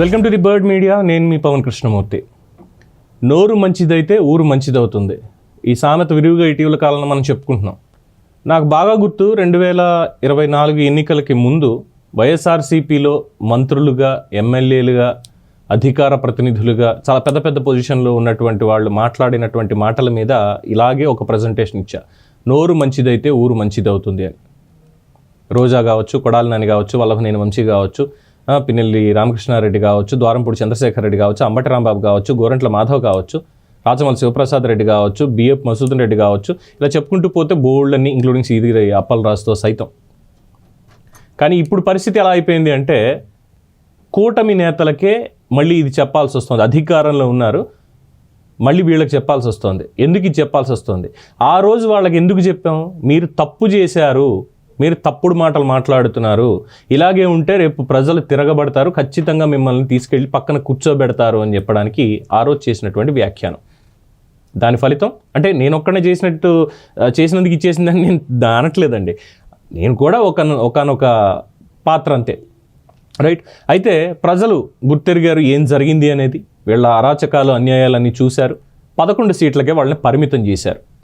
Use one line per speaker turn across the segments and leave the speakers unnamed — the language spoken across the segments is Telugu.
Welcome to the bird media. నేను మీ పవన్ కృష్ణమూర్తి. నోరు మంచిదైతే ఊరు మంచిదవుతుంది. ఈ సామెత విరివిగా ఇటీవల కాలంలో మనం చెప్పుకుంటున్నాం. నాకు బాగా గుర్తు రెండు వేల ఇరవై నాలుగు ఎన్నికలకి ముందు వైఎస్ఆర్సీపీలో మంత్రులుగా ఎమ్మెల్యేలుగా అధికార ప్రతినిధులుగా చాలా పెద్ద పెద్ద పొజిషన్లో ఉన్నటువంటి వాళ్ళు మాట్లాడినటువంటి మాటల మీద ఇలాగే ఒక ప్రజెంటేషన్ ఇచ్చా. నోరు మంచిదైతే ఊరు మంచిదవుతుంది అని. రోజా కావచ్చు కొడాలి నాని కావచ్చు వల్లభనేని వంశీ కావచ్చు పిన్నెల్లి రామకృష్ణారెడ్డి కావచ్చు ద్వారంపూడి చంద్రశేఖర్ రెడ్డి కావచ్చు అంబటి రాంబాబు కావచ్చు గోరంట్ల మాధవ్ కావచ్చు రాజమల్లి శివప్రసాద్ రెడ్డి కావచ్చు బిఎఫ్ మసూదన్ రెడ్డి కావచ్చు ఇలా చెప్పుకుంటూ పోతే బోల్డ్ ఇంక్లూడింగ్ సీదిరి అప్పల్ రాజుతో సైతం. కానీ ఇప్పుడు పరిస్థితి ఎలా అయిపోయింది అంటే కూటమి నేతలకే మళ్ళీ ఇది చెప్పాల్సి వస్తుంది. అధికారంలో ఉన్నారు. మళ్ళీ వీళ్ళకి చెప్పాల్సి వస్తుంది. ఎందుకు ఇది చెప్పాల్సి వస్తుంది? ఆ రోజు వాళ్ళకి ఎందుకు చెప్పాం? మీరు తప్పు చేశారు. మీరు తప్పుడు మాటలు మాట్లాడుతున్నారు. ఇలాగే ఉంటే రేపు ప్రజలు తిరగబడతారు. ఖచ్చితంగా మిమ్మల్ని తీసుకెళ్ళి పక్కన కూర్చోబెడతారు అని చెప్పడానికి ఆరోజు చేసినటువంటి వ్యాఖ్యానం. దాని ఫలితం? అంటే నేను ఒక్కనే చేసినట్టు చేసినందుకు ఇచ్చేసిందని నేను దానట్లేదండి. నేను కూడా ఒక ఒకనొక పాత్ర అంతే. రైట్? అయితే ప్రజలు గుర్తెరిగారు ఏం జరిగింది అనేది? వీళ్ళ అరాచకాలు అన్యాయాలన్నీ చూశారు. పదకొండు సీట్లకే వాళ్ళని పరిమితం చేశారు.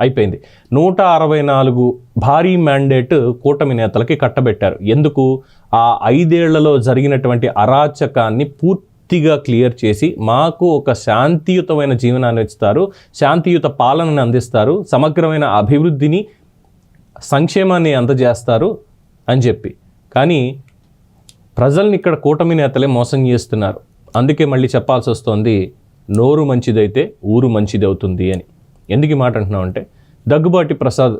అయిపోయింది. నూట అరవై నాలుగు భారీ మ్యాండేట్ కూటమి నేతలకి కట్టబెట్టారు. ఎందుకు? ఆ ఐదేళ్ళలో జరిగినటువంటి అరాచకాన్ని పూర్తిగా క్లియర్ చేసి మాకు ఒక శాంతియుతమైన జీవనాన్ని ఇస్తారు శాంతియుత పాలనని అందిస్తారు సమగ్రమైన అభివృద్ధిని సంక్షేమాన్ని అందజేస్తారు అని చెప్పి. కానీ ప్రజల్ని ఇక్కడ కూటమి నేతలే మోసం చేస్తున్నారు. అందుకే మళ్ళీ చెప్పాల్సి వస్తుంది నోరు మంచిదైతే ఊరు మంచిది అవుతుంది అని. ఎందుకు ఈ మాట అంటున్నాం అంటే దగ్గుబాటి ప్రసాద్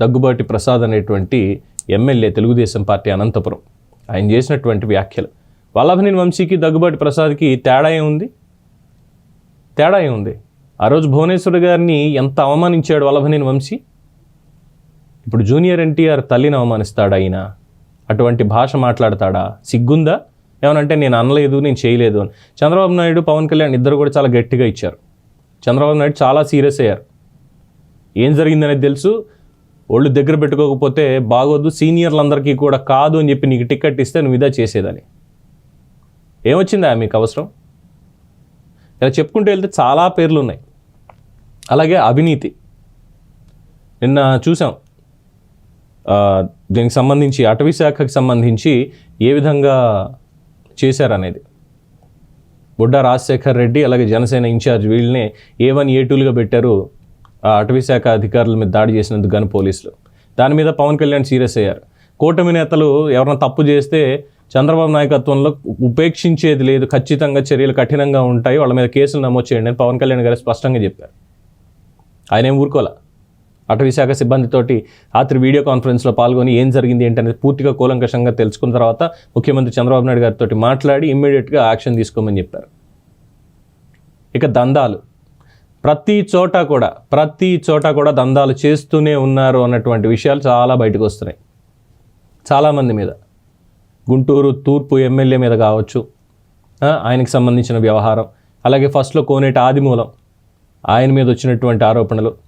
దగ్గుబాటి ప్రసాద్ అనేటువంటి ఎమ్మెల్యే తెలుగుదేశం పార్టీ అనంతపురం. ఆయన చేసినటువంటి వ్యాఖ్యలు. వల్లభనేని వంశీకి దగ్గుబాటి ప్రసాద్కి తేడా ఏముంది? తేడా ఏముంది? ఆ రోజు భువనేశ్వర్ గారిని ఎంత అవమానించాడు వల్లభనేని వంశీ? ఇప్పుడు జూనియర్ ఎన్టీఆర్ తల్లిని అవమానిస్తాడా ఆయన అటువంటి భాష మాట్లాడతాడా? సిగ్గుందా? ఏమనంటే నేను అనలేదు నేను చేయలేదు అని. చంద్రబాబు నాయుడు పవన్ కళ్యాణ్ ఇద్దరు కూడా చాలా గట్టిగా ఇచ్చారు. చంద్రబాబు నాయుడు చాలా సీరియస్ అయ్యారు. ఏం జరిగిందనేది తెలుసు. ఒళ్ళు దగ్గర పెట్టుకోకపోతే బాగోదు సీనియర్లందరికీ కూడా కాదు అని చెప్పి నీకు టికెట్ ఇస్తే నువ్వు ఇదా చేసేదని. ఏమొచ్చిందా మీకు అవసరం? ఇలా చెప్పుకుంటూ వెళ్తే చాలా పేర్లు ఉన్నాయి అలాగే అవినీతి. నిన్న చూసాం. దీనికి సంబంధించి అటవీ శాఖకి సంబంధించి ఏ విధంగా చేశారనేది. బుడ్డ రాజశేఖర్ రెడ్డి అలాగే జనసేన ఇన్ఛార్జ్ వీళ్ళనే ఏ వన్ ఏ టూలుగా పెట్టారు. అటవీశాఖ అధికారుల మీద దాడి చేసినందుకు గాను పోలీసులు. దాని మీద పవన్ కళ్యాణ్ సీరియస్ అయ్యారు. కూటమి నేతలు ఎవరైనా తప్పు చేస్తే చంద్రబాబు నాయకత్వంలో ఉపేక్షించేది లేదు. ఖచ్చితంగా చర్యలు కఠినంగా ఉంటాయి. వాళ్ళ మీద కేసులు నమోదు చేయండి అని పవన్ కళ్యాణ్ గారు స్పష్టంగా చెప్పారు. ఆయన ఏం ఊరుకోలే? అటవీశాఖ సిబ్బందితోటి రాత్రి వీడియో కాన్ఫరెన్స్లో పాల్గొని ఏం జరిగింది ఏంటనేది పూర్తిగా కూలంకషంగా తెలుసుకున్న తర్వాత ముఖ్యమంత్రి చంద్రబాబు నాయుడు గారితో మాట్లాడి ఇమ్మీడియట్గా యాక్షన్ తీసుకోమని చెప్పారు. ఇక దందాలు. ప్రతి చోట కూడా ప్రతి చోట కూడా దందాలు చేస్తూనే ఉన్నారు అన్నటువంటి విషయాలు చాలా బయటకు వస్తున్నాయి. చాలామంది మీద. గుంటూరు తూర్పు ఎమ్మెల్యే మీద కావచ్చు ఆయనకు ఆయనకి సంబంధించిన వ్యవహారం అలాగే ఫస్ట్లో కోనేటి ఆదిమూలం ఆయన మీద వచ్చినటువంటి ఆరోపణలు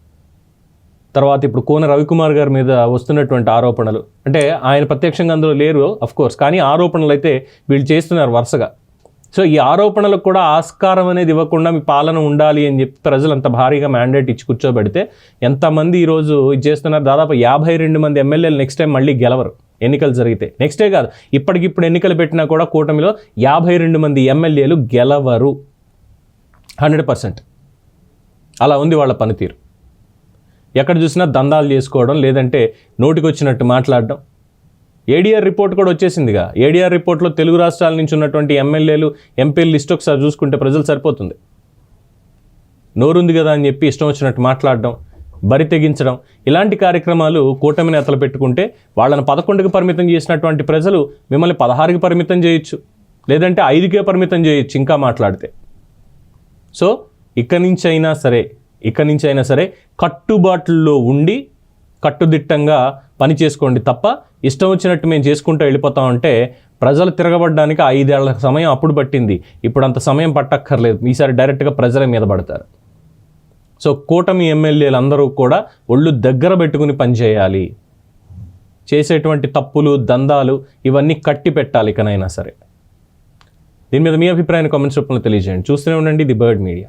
తర్వాత ఇప్పుడు కోన రవికుమార్ గారి మీద వస్తున్నటువంటి ఆరోపణలు. అంటే ఆయన ప్రత్యక్షంగా అందులో లేరు అఫ్ కోర్స్ కానీ ఆరోపణలు అయితే వీళ్ళు చేస్తున్నారు వరుసగా. సో ఈ ఆరోపణలకు కూడా ఆస్కారం అనేది ఇవ్వకుండా మీ పాలన ఉండాలి అని చెప్పి ప్రజలు అంత భారీగా మ్యాండేట్ ఇచ్చి కూర్చోబెడితే ఎంతమంది ఈరోజు ఇది చేస్తున్నారు? దాదాపు యాభై రెండు మంది ఎమ్మెల్యేలు నెక్స్ట్ టైం మళ్ళీ గెలవరు. ఎన్నికలు జరిగితే. నెక్స్టే కాదు. ఇప్పటికిప్పుడు ఎన్నికలు పెట్టినా కూడా కూటమిలో యాభై రెండు మంది ఎమ్మెల్యేలు గెలవరు. Hundred percent. అలా ఉంది వాళ్ళ పనితీరు. ఎక్కడ చూసినా దందాలు చేసుకోవడం లేదంటే నోటికొచ్చినట్టు మాట్లాడడం. ఏడీఆర్ రిపోర్ట్ కూడా వచ్చేసిందిగా. ఏడీఆర్ రిపోర్ట్లో తెలుగు రాష్ట్రాల నుంచి ఉన్నటువంటి ఎమ్మెల్యేలు ఎంపీల లిస్ట్ ఒకసారి చూసుకుంటే ప్రజలు సరిపోతుంది. నోరుంది కదా అని చెప్పి ఇష్టం వచ్చినట్టు మాట్లాడడం బరి తెగించడం ఇలాంటి కార్యక్రమాలు కూటమి నేతలు పెట్టుకుంటే వాళ్ళని పదకొండుకి పరిమితం చేసినటువంటి ప్రజలు మిమ్మల్ని పదహారుకి పరిమితం చేయొచ్చు లేదంటే ఐదుకే పరిమితం చేయొచ్చు ఇంకా మాట్లాడితే. సో ఇక్కడి నుంచి అయినా సరే ఇక్కడి నుంచి అయినా సరే కట్టుబాట్లలో ఉండి కట్టుదిట్టంగా పని చేసుకోండి తప్ప ఇష్టం వచ్చినట్టు మేము చేసుకుంటూ వెళ్ళిపోతామంటే ప్రజలు తిరగబడడానికి ఐదేళ్ళ సమయం అప్పుడు పట్టింది. ఇప్పుడు అంత సమయం పట్టక్కర్లేదు. ఈసారి డైరెక్ట్గా ప్రజల మీద పడతారు. సో కూటమి ఎమ్మెల్యేలు అందరూ కూడా ఒళ్ళు దగ్గర పెట్టుకుని పనిచేయాలి. చేసేటువంటి తప్పులు దందాలు ఇవన్నీ కట్టి పెట్టాలి ఇకనైనా సరే. దీని మీద మీ అభిప్రాయాన్ని కామెంట్స్ రూపంలో తెలియజేయండి. చూస్తూనే ఉండండి ది బర్డ్ మీడియా.